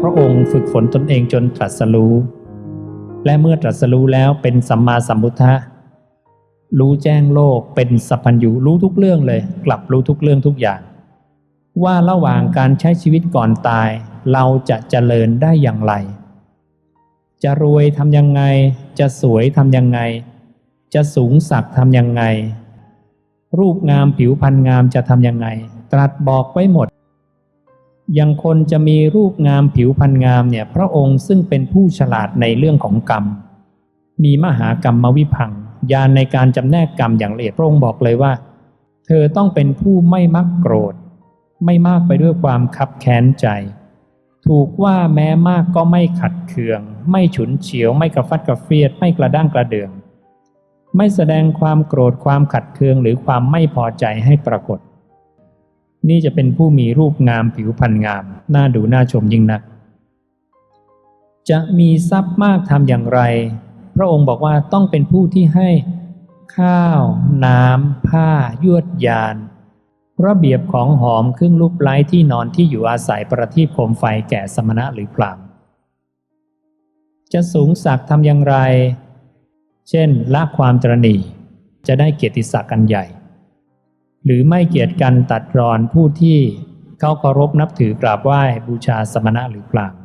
พระองค์ฝึกฝนตนเองจนตรัสรู้ และเมื่อตรัสรู้แล้วเป็นสัมมาสัมพุทธะรู้แจ้งโลกเป็นสัพพัญญูรู้ทุกเรื่องเลย กลับรู้ทุกเรื่องทุกอย่าง ว่าระหว่างการใช้ชีวิตก่อนตาย เราจะเจริญได้อย่างไร จะรวยทำยังไง จะสวยทำยังไง จะสูงสักทำยังไง รูปงามผิวพรรณงามจะทำยังไง ตรัสบอกไว้หมด ยังคนจะมีรูปงามผิวพรรณงามเนี่ยพระองค์ซึ่งเป็นผู้ฉลาดในเรื่องของกรรม มีมหากรรมมวิพังญาณในการจำแนกกรรมอย่างละเอียดพระองค์บอกเลยว่า เธอต้องเป็นผู้ไม่มักโกรธ ไม่มากไปด้วยความคับแค้นใจ ถูกว่าแม้มากก็ไม่ขัดเคือง ไม่ฉุนเฉียว ไม่กระฟัดกระเฟียด ไม่กระด้างกระเดือง ไม่แสดงความโกรธความขัดเคืองหรือความไม่พอใจให้ปรากฏ นี่จะเป็นผู้มีรูปงามผิวพรรณงาม น่าดูน่าชมยิ่งนัก จะมีทรัพย์มากทำอย่างไร พระองค์บอกว่าต้องเป็นผู้ที่ให้ข้าว น้ำ ผ้า ยวดยาน ระเบียบของหอมเครื่องลูกไล้ที่นอนที่อยู่อาศัยประทีปโคมไฟแก่สมณะหรือพรามจะสูงสักดิ์ทำอย่างไร เช่นละความตรณีจะได้เกียรติศักดิ์กันใหญ่ หรือไม่เกียรติกันตัดรอนผู้ที่เขาเคารพนับถือกราบไหว้บูชาสมณะหรือพรามณ์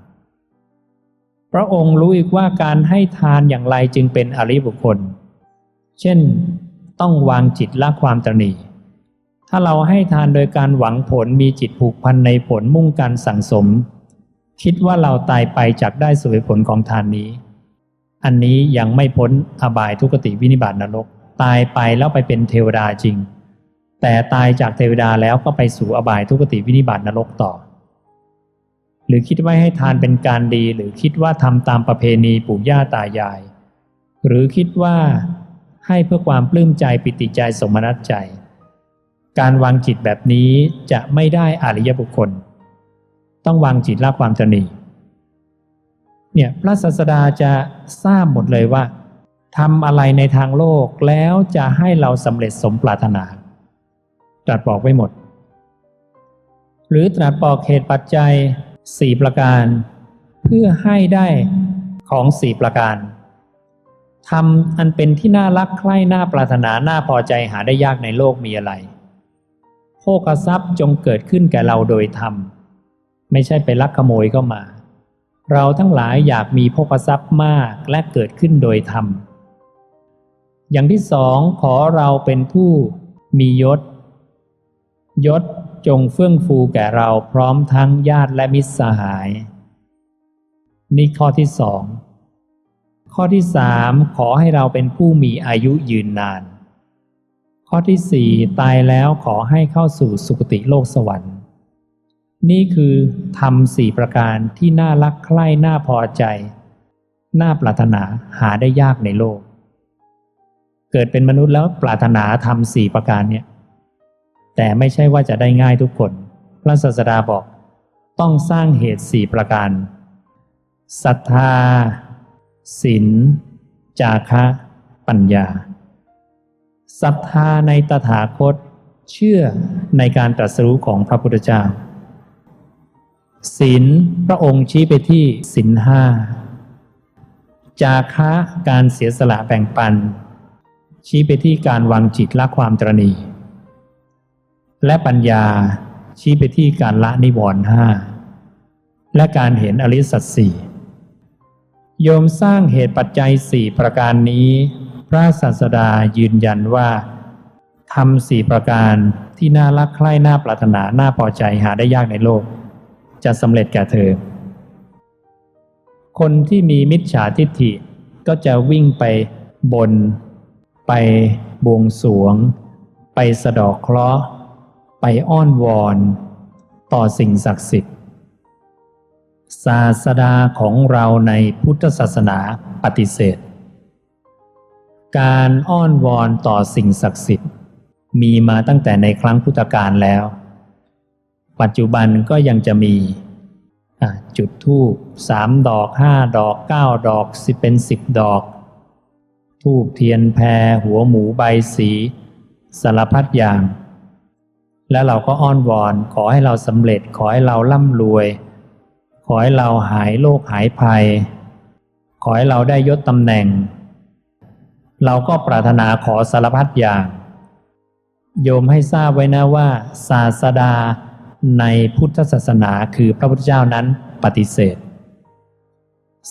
พระองค์รู้อีกว่าการให้ทานอย่างไรจึงเป็นอริบุคคล เช่น ต้องวางจิตละความตรณีถ้าเราให้ทานโดยการหวังผลมีจิตผูกพันในผลมุ่งการสั่งสม คิดว่าเราตายไปจากได้สวยผลของทานนี้ อันนี้ยังไม่พ้นอบายทุกติวินิบาตนรก ตายไปแล้วไปเป็นเทวดาจริง แต่ตายจากเทวดาแล้วก็ไปสู่อบายทุกติวินิบาตนรกต่อ หรือคิดว่าให้ทานเป็นการดีหรือคิดว่าทำตามประเพณีปู่ย่าตายาย หรือคิดว่าให้เพื่อความปลื้มใจปิติใจสมนัตใจ การวางจิตแบบนี้จะไม่ได้อริยบุคคล ต้องวางจิตละความตรณีเนี่ยพระศาสดาจะทราบหมดเลยว่าทำอะไรในทางโลกแล้วจะให้เราสำเร็จสมปรารถนา ตรัสบอกไว้หมด หรือตรัสบอกเหตุปัจจัยสี่ประการ เพื่อให้ได้ของสี่ประการทำอันเป็นที่น่ารักใคร่น่าปรารถนาน่าพอใจหาได้ยากในโลกมีอะไรโภคทรัพย์จงเกิดขึ้นแก่เราโดยธรรม ไม่ใช่ไปลักขโมยเข้ามา เราทั้งหลายอยากมีโภคทรัพย์มากและเกิดขึ้นโดยธรรม อย่างที่สองขอเราเป็นผู้มียศ ยศจงเฟื่องฟูแก่เราพร้อมทั้งญาติและมิตรสหาย นี่ข้อที่สองข้อที่สามขอให้เราเป็นผู้มีอายุยืนนาน ข้อที่สี่ตายแล้วขอให้เข้าสู่สุคติโลกสวรรค์ นี่คือทำสี่ประการที่น่ารักใคร่น่าพอใจ น่าปรารถนาหาได้ยากในโลก เกิดเป็นมนุษย์แล้วปรารถนาทำสี่ประการเนี่ย แต่ไม่ใช่ว่าจะได้ง่ายทุกคน พระศาสดาบอก ต้องสร้างเหตุสี่ประการศรัทธาศีลจาคะ ปัญญาศรัทธาในตถาคต เชื่อในการตรัสรู้ของพระพุทธเจ้าศีลพระองค์ชี้ไปที่ศีลห้าจาคะการเสียสละแบ่งปัน ชี้ไปที่การวางจิตละความตรณี และปัญญาชี้ไปที่การละนิวรณ์ห้าและการเห็นอริสัตสี่โยมสร้างเหตุปัจจัยสี่ประการนี้ พระศาสดายืนยันว่าทำสี่ประการที่น่ารักใคร่น่าปรารถนาน่าพอใจหาได้ยากในโลก จะสำเร็จแก่เธอ คนที่มีมิจฉาทิฏฐิก็จะวิ่งไปบน ไปบวงสวง ไปสะดอกเคราะห์ ไปอ้อนวอนต่อสิ่งศักดิ์สิทธิ์ ศาสดาของเราในพุทธศาสนาปฏิเสธ การอ้อนวอนต่อสิ่งศักดิ์สิทธิ์ มีมาตั้งแต่ในครั้งพุทธกาลแล้ว ปัจจุบันก็ยังจะมีจุดธูปสามดอกห้าดอกเก้าดอกสิเป็นสิบดอกทูบเทียนแพรหัวหมูใบสี สารพัดอย่าง แล้วเราก็อ้อนวอนขอให้เราสำเร็จขอให้เราร่ำรวย ขอให้เราหายโรคหายภัย ขอให้เราได้ยศตำแหน่ง เราก็ปรารถนาขอสารพัดอย่าง โยมให้ทราบไว้นะว่า ศาสดาในพุทธศาสนาคือพระพุทธเจ้านั้นปฏิเสธ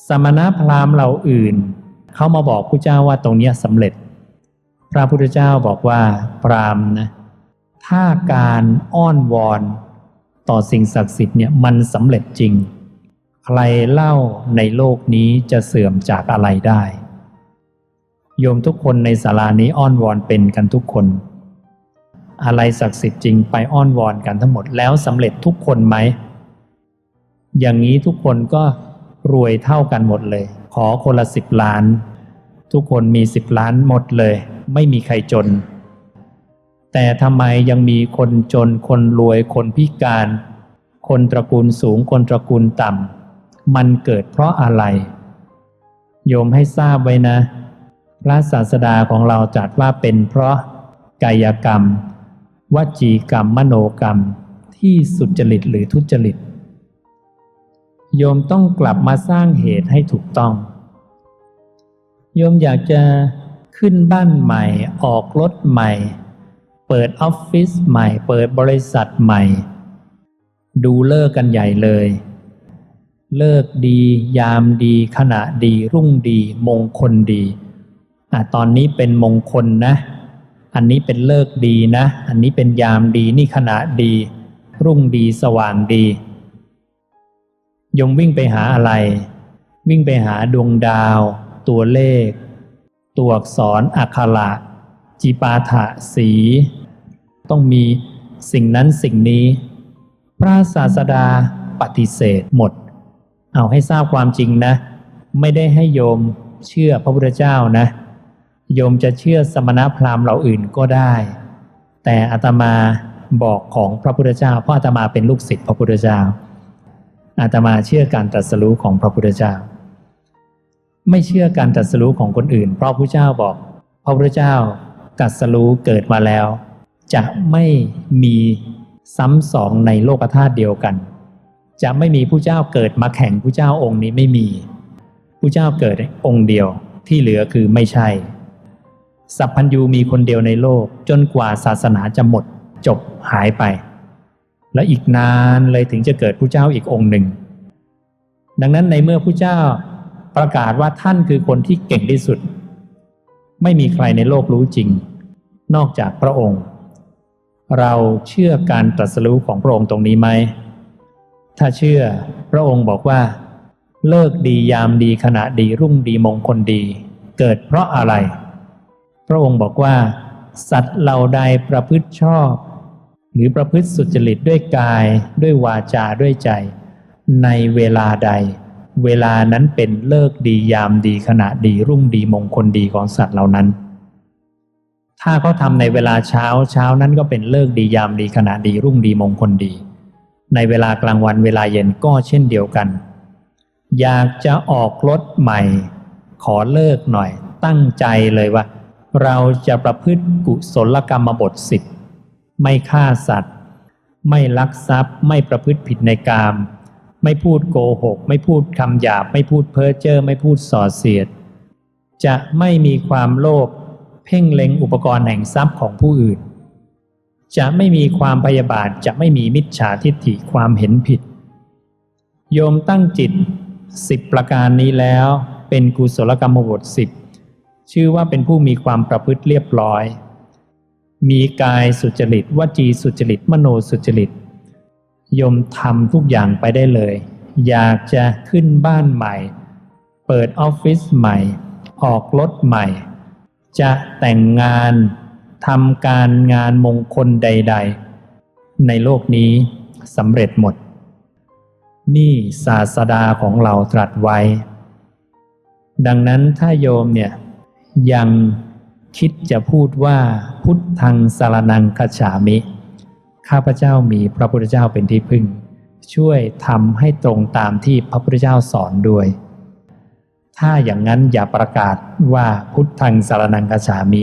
สมณพราหมณ์เหล่าอื่น เขามาบอกพระเจ้าว่าตรงนี้สำเร็จ พระพุทธเจ้าบอกว่าพราหมณ์นะ ถ้าการอ้อนวอนต่อสิ่งศักดิ์สิทธิ์เนี่ยมันสำเร็จจริง ใครเล่าในโลกนี้จะเสื่อมจากอะไรได้ โยมทุกคนในศาลานี้อ้อนวอนเป็นกันทุกคน อะไรศักดิ์สิทธิ์จริงไปอ้อนวอนกันทั้งหมดแล้วสำเร็จทุกคนไหม อย่างนี้ทุกคนก็รวยเท่ากันหมดเลย ขอคนละสิบล้าน ทุกคนมีสิบล้านหมดเลย ไม่มีใครจน แต่ทำไมยังมีคนจนคนรวยคนพิการ คนตระกูลสูงคนตระกูลต่ำมันเกิดเพราะอะไร โยมให้ทราบไว้นะ พระศาสดาของเราจัดว่าเป็นเพราะกายกรรม วจีกรรม มโนกรรม ที่สุจริตหรือทุจริต โยมต้องกลับมาสร้างเหตุให้ถูกต้อง โยมอยากจะขึ้นบ้านใหม่ออกรถใหม่ เปิดออฟฟิศใหม่ เปิดบริษัทใหม่ ดูเลิกกันใหญ่เลย เลิกดี ยามดี ขณะดี รุ่งดี มงคลดีอะตอนนี้เป็นมงคลนะ อันนี้เป็นเลิกดีนะ อันนี้เป็นยามดีนี่ขณะดี รุ่งดีสว่างดียมวิ่งไปหาอะไร วิ่งไปหาดวงดาว ตัวเลข ตัวอักษรอักขระ จิปาถะสี ต้องมีสิ่งนั้นสิ่งนี้ พระศาสดาปฏิเสธหมด เอาให้ทราบความจริงนะ ไม่ได้ให้โยมเชื่อพระพุทธเจ้านะ โยมจะเชื่อสมณพราหมณ์เหล่าอื่นก็ได้ แต่อาตมาบอกของพระพุทธเจ้า เพราะอาตมาเป็นลูกศิษย์พระพุทธเจ้า อาตมาเชื่อการตรัสรู้ของพระพุทธเจ้า ไม่เชื่อการตรัสรู้ของคนอื่น เพราะพระเจ้าบอก พระพุทธเจ้า ตรัสรู้เกิดมาแล้ว จะไม่มีซ้ำสองในโลกธาตุเดียวกัน จะไม่มีผู้เจ้าเกิดมาแข่งผู้เจ้าองค์นี้ไม่มีผู้เจ้าเกิดองค์เดียวที่เหลือคือไม่ใช่ สัพพัญญูมีคนเดียวในโลกจนกว่าศาสนาจะหมดจบหายไป และอีกนานเลยถึงจะเกิดผู้เจ้าอีกองค์หนึ่ง ดังนั้นในเมื่อผู้เจ้าประกาศว่าท่านคือคนที่เก่งที่สุด ไม่มีใครในโลกรู้จริง นอกจากพระองค์ เราเชื่อการตรัสรู้ของพระองค์ตรงนี้ไหม ถ้าเชื่อพระองค์บอกว่า เลิกดียามดีขณะดีรุ่งดีมงคลดี เกิดเพราะอะไร พระองค์บอกว่า สัตว์เหล่าใดประพฤติชอบ หรือประพฤติสุจริตด้วยกาย ด้วยวาจาด้วยใจ ในเวลาใด เวลานั้นเป็นเลิกดียามดีขณะดีรุ่งดีมงคลดีของสัตว์เหล่านั้น ถ้าเขาทำในเวลาเช้าเช้านั้นก็เป็นเลิกดียามดีขณะดีรุ่งดีมงคลดี ในเวลากลางวันเวลาเย็นก็เช่นเดียวกัน อยากจะออกรถใหม่ ขอเลิกหน่อย ตั้งใจเลยว่า เราจะประพฤติกุศลกรรมบทสิบไม่ฆ่าสัตว์ ไม่ลักทรัพย์ ไม่ประพฤติผิดในกาม ไม่พูดโกหก ไม่พูดคำหยาบ ไม่พูดเพ้อเจ้อไม่พูดส่อเสียด จะไม่มีความโลภเพ่งเล็งอุปกรณ์แห่งทรัพย์ของผู้อื่น จะไม่มีความพยาบาทจะไม่มีมิจฉาทิฏฐิความเห็นผิด โยมตั้งจิตสิบประการนี้แล้วเป็นกุศลกรรมบทสิบชื่อว่าเป็นผู้มีความประพฤติเรียบร้อย มีกายสุจริตวจีสุจริต มโนสุจริต ยมทำทุกอย่างไปได้เลย อยากจะขึ้นบ้านใหม่ เปิดออฟฟิศใหม่ ออกรถใหม่ จะแต่งงานทำการงานมงคลใด ๆ ในโลกนี้สำเร็จหมด นี่ศาสดาของเราตรัสไว้ ดังนั้นถ้าโยมเนี่ยยังคิดจะพูดว่าพุทธังสารนังคฉามิ ข้าพเจ้ามีพระพุทธเจ้าเป็นที่พึ่ง ช่วยทำให้ตรงตามที่พระพุทธเจ้าสอนด้วย ถ้าอย่างนั้นอย่าประกาศว่าพุทธังสารนังคจฉามิ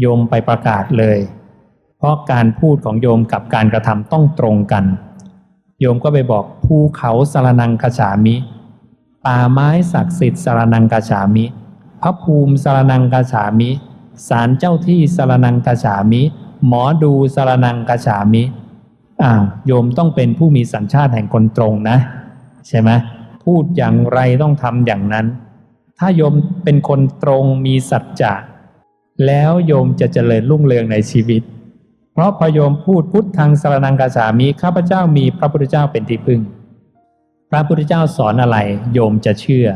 โยมไปประกาศเลย เพราะการพูดของโยมกับการกระทำต้องตรงกัน โยมก็ไปบอกภูเขาสารนังกฉามิ ป่าไม้ศักดิ์สิทธิ์สารนังกฉามิ พระภูมิสารนังกฉามิศาลเจ้าที่สารนังกฉามิ หมอดูสารนังกระฉามิอ่าวโยมต้องเป็นผู้มีสัญชาติแห่งคนตรงนะ ใช่ไหมพูดอย่างไรต้องทำอย่างนั้น ถ้าโยมเป็นคนตรงมีสัจจะแล้วโยมจะเจริญรุ่งเรืองในชีวิต เพราะพอโยมพูดพุทธังสารนังกาสามิข้าพเจ้ามีพระพุทธเจ้าเป็นที่พึ่ง พระพุทธเจ้าสอนอะไร โยมจะเชื่อ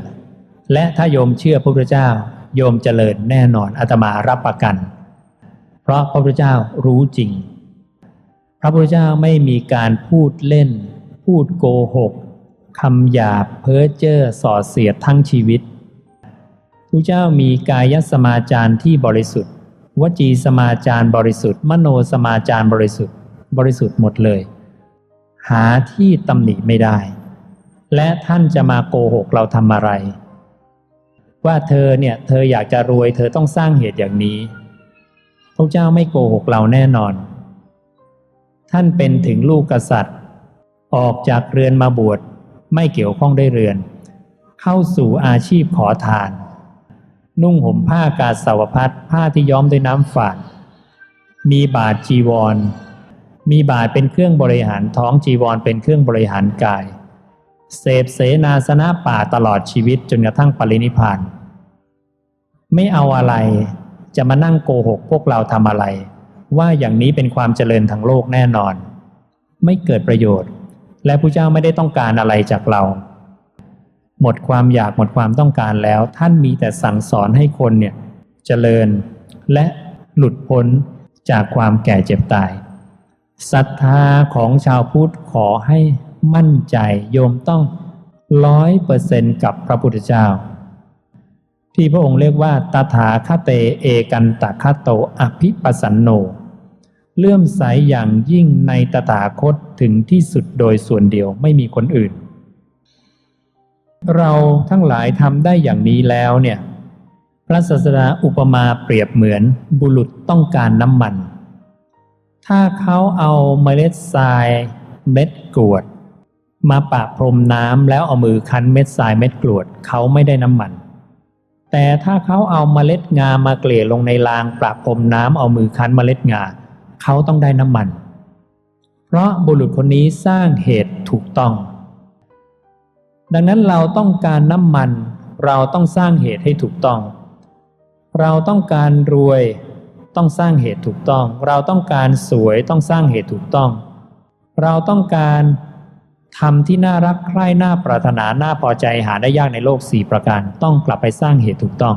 และถ้าโยมเชื่อพระพุทธเจ้า โยมเจริญแน่นอนอาตมารับประกัน เพราะพระพุทธเจ้ารู้จริง พระพุทธเจ้าไม่มีการพูดเล่น พูดโกหกคำหยาบเพ้อเจ้อส่อเสียดทั้งชีวิตพระเจ้ามีกายสมาจารที่บริสุทธิ์ วจีสมาจารบริสุทธิ์ มโนสมาจารบริสุทธิ์ บริสุทธิ์หมดเลย หาที่ตำหนิไม่ได้ และท่านจะมาโกหกเราทำอะไร ว่าเธอเนี่ยเธออยากจะรวย เธอต้องสร้างเหตุอย่างนี้ พระเจ้าไม่โกหกเราแน่นอน ท่านเป็นถึงลูกกษัตริย์ ออกจากเรือนมาบวชไม่เกี่ยวข้องได้เรือน เข้าสู่อาชีพขอทาน นุ่งห่มผ้ากาสาวพัดผ้าที่ย้อมด้วยน้ำฝาด มีบาทจีวร มีบาทเป็นเครื่องบริหารท้องจีวรเป็นเครื่องบริหารกาย เสพเสนาสนะป่าตลอดชีวิตจนกระทั่งปรินิพพาน ไม่เอาอะไร จะมานั่งโกหกพวกเราทำอะไร ว่าอย่างนี้เป็นความเจริญทางโลกแน่นอน ไม่เกิดประโยชน์ และพระเจ้าไม่ได้ต้องการอะไรจากเรา หมดความอยากหมดความต้องการแล้ว ท่านมีแต่สั่งสอนให้คนเนี่ยเจริญและหลุดพ้นจากความแก่เจ็บตายศรัทธาของชาวพุทธขอให้มั่นใจโยมต้องร้อยเปอร์เซนต์กับพระพุทธเจ้า ที่พระองค์เรียกว่าตถาคเตเอกันตะคาโตอภิปสสันโน เลื่อมใสอย่างยิ่งในตถาคตถึงที่สุดโดยส่วนเดียวไม่มีคนอื่น เราทั้งหลายทำได้อย่างนี้แล้วเนี่ยพระศาสดาอุปมาเปรียบเหมือนบุรุษต้องการน้ำมัน ถ้าเขาเอาเมล็ดทรายเม็ดกรวด มาปะพรมน้ำแล้วเอามือคั้นเม็ดทรายเม็ดกรวดเขาไม่ได้น้ำมัน แต่ถ้าเขาเอาเมล็ดงามาเกลี่ยลงในรางประพรมน้ำเอามือคั้นเมล็ดงาเขาต้องได้น้ำมัน เพราะบุรุษคนนี้สร้างเหตุถูกต้อง ดังนั้นเราต้องการน้ำมัน เราต้องสร้างเหตุให้ถูกต้อง เราต้องการรวยต้องสร้างเหตุถูกต้อง เราต้องการสวยต้องสร้างเหตุถูกต้อง เราต้องการ ทำที่น่ารักใคร่น่าปรารถนาน่าพอใจหาได้ยากในโลกสี่ประการ ต้องกลับไปสร้างเหตุถูกต้อง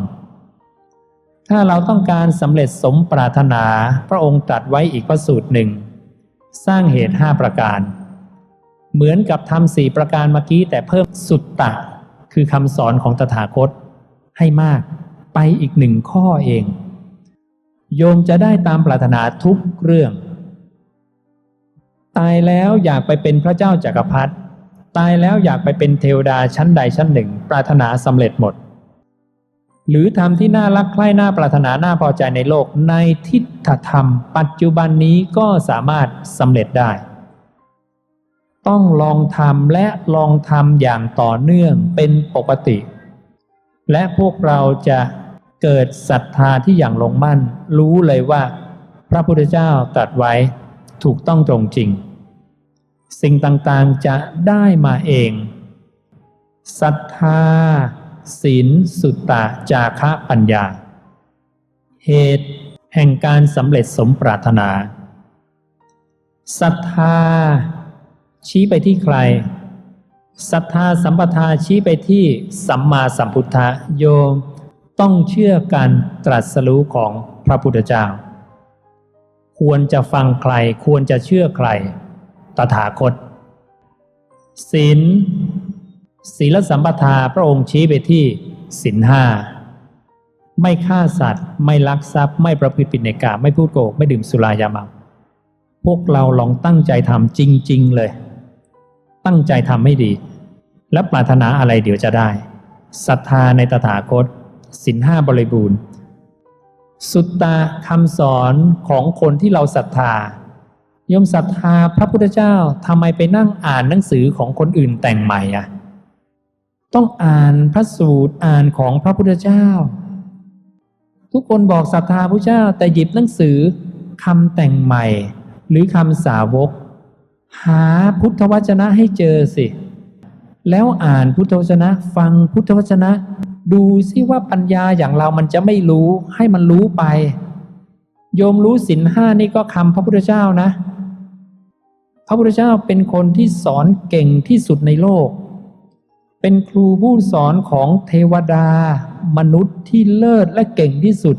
ถ้าเราต้องการสำเร็จสมปรารถนาพระองค์ตรัสไว้อีกพระสูตรหนึ่ง สร้างเหตุห้าประการ เหมือนกับทำสี่ประการเมื่อกี้แต่เพิ่มสุตตะ คือคำสอนของตถาคต ให้มากไปอีกหนึ่งข้อเอง โยมจะได้ตามปรารถนาทุกเรื่อง ตายแล้วอยากไปเป็นพระเจ้าจากักรพรรดิตายแล้วอยากไปเป็นเทวดาชั้นใดชั้นหนึ่ง ปรารถนาสำเร็จหมด หรือทำที่น่ารักใคร่น่าปรารถนาน่าพอใจในโลกในทิฏฐธรรม ปัจจุบันนี้ก็สามารถสำเร็จได้ ต้องลองทำและลองทำอย่างต่อเนื่องเป็นปกติ และพวกเราจะเกิดศรัทธาที่อย่างลงมั่น รู้เลยว่า พระพุทธเจ้าตรัสไว้ถูกต้องตรงจริง สิ่งต่างๆจะได้มาเองศรัทธาศีลสุตตะจาคะปัญญา เหตุแห่งการสำเร็จสมปรารถนาศรัทธา ชี้ไปที่ใครศรัทธาสัมปทาชี้ไปที่สัมมาสัมพุทธะโยมต้องเชื่อการตรัสรู้ของพระพุทธเจ้า ควรจะฟังใครควรจะเชื่อใคร ตถาคตศีลศีลสัมปทาพระองค์ชี้ไปที่ศีลห้าไม่ฆ่าสัตว์ ไม่ลักทรัพย์ ไม่ประพฤติผิดในกามไม่พูดโกหกไม่ดื่มสุรายาเมาพวกเราลองตั้งใจทำจริง ๆ เลย ตั้งใจทำให้ดี และปรารถนาอะไรเดี๋ยวจะได้ศรัทธาในตถาคตสินห้าบริบูรณ์ สุตตาคำสอนของคนที่เราศรัทธา ยมศรัทธาพระพุทธเจ้าทำไมไปนั่งอ่านหนังสือของคนอื่นแต่งใหม่อะต้องอ่านพระสูตรอ่านของพระพุทธเจ้า ทุกคนบอกศรัทธาพระเจ้า แต่หยิบหนังสือคำแต่งใหม่ หรือคำสาวก หาพุทธวจนะให้เจอสิ แล้วอ่านพุทธวจนะ ฟังพุทธวจนะ ดูซิว่าปัญญาอย่างเรามันจะไม่รู้ให้มันรู้ไป โยมรู้สินห้านี่ก็คำพระพุทธเจ้านะ พระพุทธเจ้าเป็นคนที่สอนเก่งที่สุดในโลก เป็นครูผู้สอนของเทวดา มนุษย์ที่เลิศและเก่งที่สุด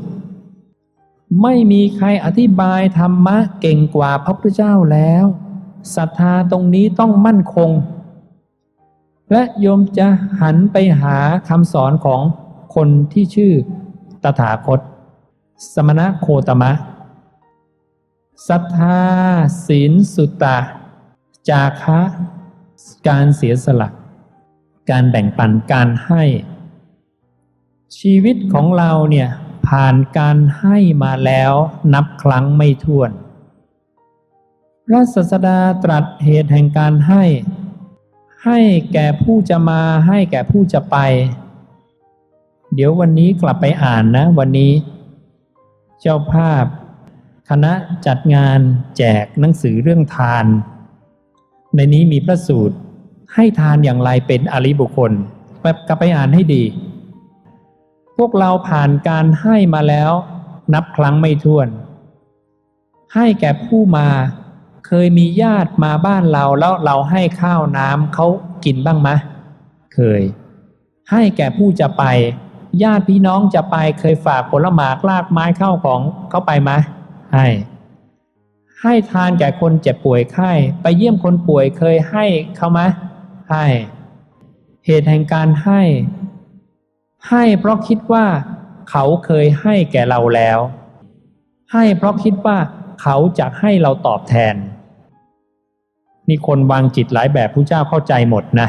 ไม่มีใครอธิบายธรรมะเก่งกว่าพระพุทธเจ้าแล้วศรัทธาตรงนี้ต้องมั่นคง และโยมจะหันไปหาคำสอนของคนที่ชื่อตถาคต สมณะโคตมะศรัทธาศีลสุตตะ จาคะ การเสียสละ การแบ่งปันการให้ ชีวิตของเราเนี่ยผ่านการให้มาแล้วนับครั้งไม่ถ้วน พระศาสดาตรัสเหตุแห่งการให้ ให้แก่ผู้จะมาให้แก่ผู้จะไป เดี๋ยววันนี้กลับไปอ่านนะวันนี้ เจ้าภาพ คณะจัดงานแจกหนังสือเรื่องทาน ในนี้มีพระสูตรให้ทานอย่างไรเป็นอริบุคคลแบบกลับไปอ่านให้ดี พวกเราผ่านการให้มาแล้ว นับครั้งไม่ถ้วน ให้แก่ผู้มา เคยมีญาติมาบ้านเราแล้วเราให้ข้าวน้ำเขากินบ้างไหมเคย ให้แก่ผู้จะไป ญาติพี่น้องจะไปเคยฝากผลหมากลากไม้เข้าของเขาไปไหมให้ ให้ทานแก่คนเจ็บป่วยไข้ ไปเยี่ยมคนป่วยเคยให้เขาไหมให้ เหตุแห่งการให้ ให้เพราะคิดว่า เขาเคยให้แก่เราแล้ว ให้เพราะคิดว่า เขาจะให้เราตอบแทน นี่คนวางจิตหลายแบบผู้เจ้าเข้าใจหมดนะ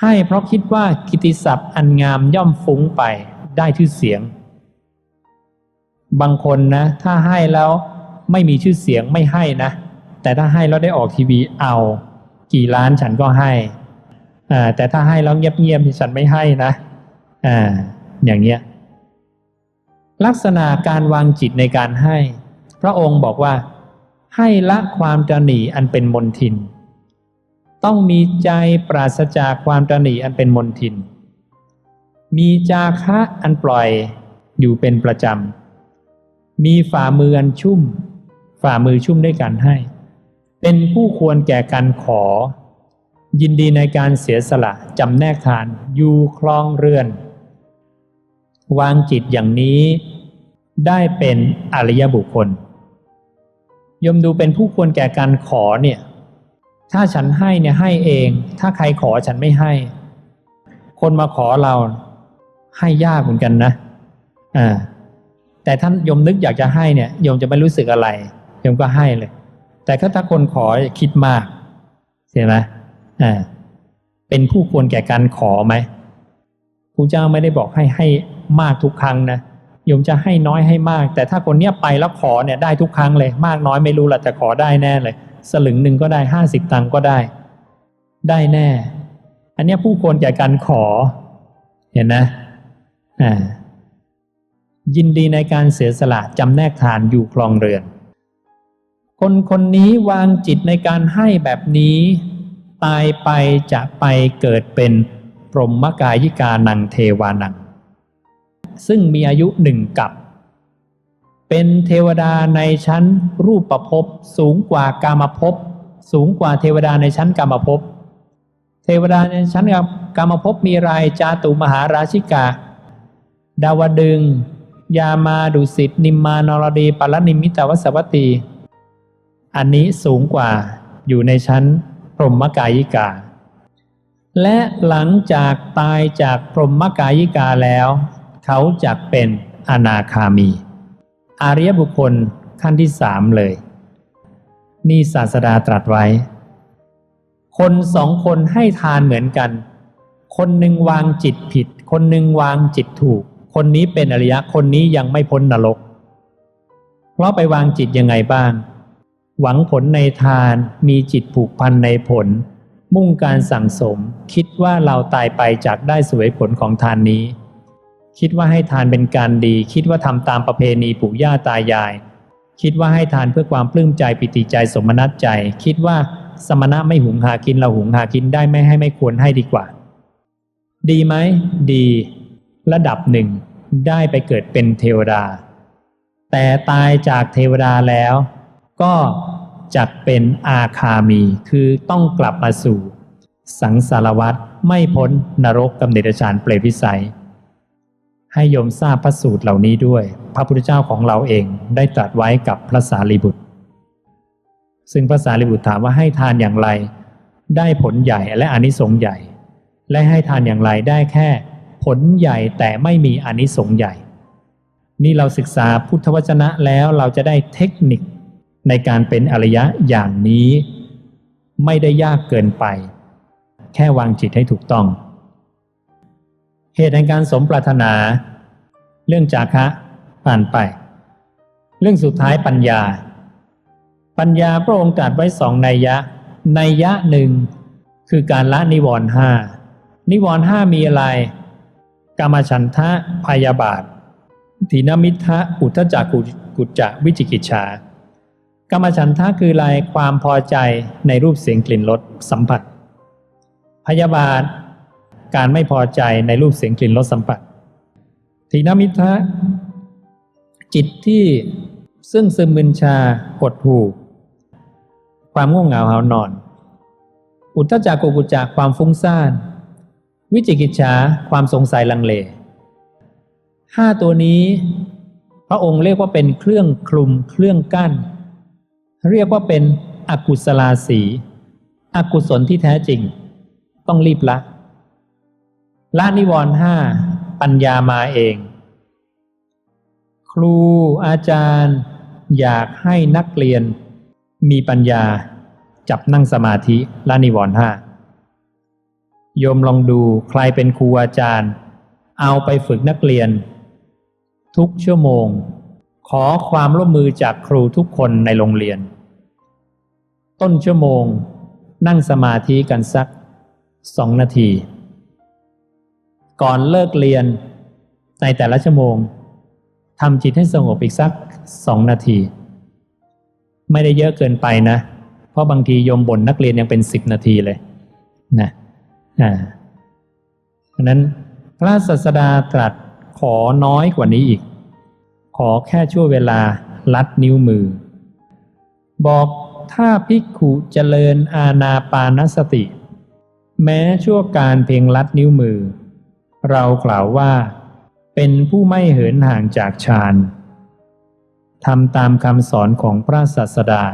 ให้เพราะคิดว่ากิตติศัพท์อันงามย่อมฟุ้งไปได้ชื่อเสียง บางคนนะ ถ้าให้แล้ว ไม่มีชื่อเสียงไม่ให้นะ แต่ถ้าให้แล้วได้ออกทีวีเอา กี่ล้านฉันก็ให้อ่าแต่ถ้าให้แล้วเงียบๆฉันไม่ให้นะอ่าอย่างเงี้ยลักษณะการวางจิตในการให้ พระองค์บอกว่า ให้ละความตรหนีอันเป็นมนทิน ต้องมีใจปราศจากความตรหนีอันเป็นมนทิน มีจาคะอันปล่อยอยู่เป็นประจำมีฝ่ามืออันชุ่ม ฝ่ามือชุ่มด้วยการให้ เป็นผู้ควรแก่การขอ ยินดีในการเสียสละจำแนกทานอยู่คลองเรือน วางจิตอย่างนี้ได้เป็นอริยบุคคลยมดูเป็นผู้ควรแก่การขอเนี่ย ถ้าฉันให้เนี่ยให้เอง ถ้าใครขอฉันไม่ให้ คนมาขอเราให้ยากเหมือนกันนะอ่าแต่ท่านยมนึกอยากจะให้เนี่ยยมจะไม่รู้สึกอะไร ยมก็ให้เลย แต่ถ้าคนขอคิดมากใช่ไหมอ่าเป็นผู้ควรแก่การขอไหมครูเจ้าไม่ได้บอกให้ให้มากทุกครั้งนะโยมจะให้น้อยให้มาก แต่ถ้าคนเนี้ยไปแล้วขอเนี่ยได้ทุกครั้งเลย มากน้อยไม่รู้ละแต่ขอได้แน่เลย สลึงหนึ่งก็ได้ห้าสิบตังก็ได้ ได้แน่ อันเนี้ยผู้ควรแก่การขอ เห็นนะอ่ายินดีในการเสียสละจำแนกทานอยู่คลองเรือน คนคนนี้วางจิตในการให้แบบนี้ ตายไปจะไปเกิดเป็นพรหมกายิกานังเทวานัง ซึ่งมีอายุหนึ่งกับ เป็นเทวดาในชั้นรูปประพบสูงกว่ากามภพสูงกว่าเทวดาในชั้นกามภพเทวดาในชั้นกามภพมีรายจาตุมหาราชิกา ดาวดึง ยามาดุสิตนิมมานรดีปัลนิมิตาวสวัตตี อันนี้สูงกว่าอยู่ในชั้นพรหมกายิกา และหลังจากตายจากพรหมกายิกาแล้ว เขาจะเป็นอนาคามี อาริยบุคคลขั้นที่สามเลย นี่ศาสดาตรัสไว้ คนสองคนให้ทานเหมือนกัน คนหนึ่งวางจิตผิด คนหนึ่งวางจิตถูก คนนี้เป็นอริยะคนนี้ยังไม่พ้นนรก เพราะไปวางจิตยังไงบ้าง หวังผลในทานมีจิตผูกพันในผล มุ่งการสั่งสม คิดว่าเราตายไปจากได้สวยผลของทานนี้ คิดว่าให้ทานเป็นการดี คิดว่าทำตามประเพณีปู่ย่าตายาย คิดว่าให้ทานเพื่อความปลื้มใจปิติใจสมนัตใจ คิดว่าสมณะไม่หุงหากินเราหุงหากินได้ไม่ให้ไม่ควรให้ดีกว่า ดีไหมดี ระดับหนึ่งได้ไปเกิดเป็นเทวดา แต่ตายจากเทวดาแล้ว ก็จักเป็นอาคามี คือต้องกลับมาสู่ สังสารวัฏไม่พ้นนรกกำเนิดฌานเปรตวิสัย ให้โยมทราบพระสูตรเหล่านี้ด้วย พระพุทธเจ้าของเราเองได้ตรัสไว้กับพระสารีบุตร ซึ่งพระสารีบุตรถามว่าให้ทานอย่างไร ได้ผลใหญ่และอนิสงส์ใหญ่ และให้ทานอย่างไรได้แค่ผลใหญ่แต่ไม่มีอนิสงส์ใหญ่ นี่เราศึกษาพุทธวจนะแล้วเราจะได้เทคนิค ในการเป็นอริยะอย่างนี้ไม่ได้ยากเกินไป แค่วางจิตให้ถูกต้อง เหตุแห่งการสมปรารถนา เรื่องจาคะผ่านไป เรื่องสุดท้ายปัญญา ปัญญาพระองค์ตรัสไว้สองนัยยะนัยยะหนึ่งคือการละนิวรณ์ห้านิวรณ์ห้ามีอะไรกามฉันทะพยาบาท ถีนมิทะอุทธจักกุกุจจะวิจิกิจฉา กามฉันทะคืออะไรความพอใจในรูปเสียงกลิ่นรสสัมผัส พยาบาท การไม่พอใจในรูปเสียงกลิ่นรสสัมผัสถีนมิทะจิตที่ซึ่งซึมมึนชาหดหู่ ความง่วงเหงาหานอน อุทธจักกุกุจจะความฟุ้งซ่าน วิจิกิจฉาความสงสัยลังเลห้าตัวนี้ พระองค์เรียกว่าเป็นเครื่องคลุมเครื่องกั้น เรียกว่าเป็นอกุศลาสีอกุศลที่แท้จริง ต้องรีบละละนิวรณ์ห้าปัญญามาเอง ครูอาจารย์ อยากให้นักเรียน มีปัญญาจับนั่งสมาธิละนิวรณ์ห้าโยมลองดูใครเป็นครูอาจารย์ เอาไปฝึกนักเรียน ทุกชั่วโมง ขอความร่วมมือจากครูทุกคนในโรงเรียน ต้นชั่วโมง นั่งสมาธิกันสักสองนาที ก่อนเลิกเรียนในแต่ละชั่วโมงทำจิตให้สงบอีกสักสองนาที ไม่ได้เยอะเกินไปนะ เพราะบางทีโยมบ่นนักเรียนยังเป็นสิบนาทีเลยนะอ่าเพราะนั้นพระศาสดาตรัสขอน้อยกว่านี้อีก ขอแค่ช่วงเวลาลัดนิ้วมือ บอก ถ้าภิกขุเจริญอาณาปานสติ แม้ชั่วการเพียงลัดนิ้วมือ เรากล่าวว่า เป็นผู้ไม่เหินห่างจากฌานทำตามคำสอนของพระศาสดา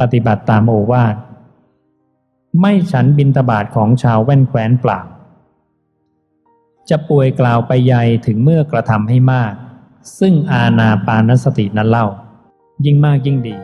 ปฏิบัติตามโอวาทไม่ฉันบินทบาทของชาวแว่นแคว้นเปล่า จะป่วยกล่าวไปใยถึงเมื่อกระทำให้มาก ซึ่งอาณาปานสตินั้นเล่า ยิ่งมากยิ่งดี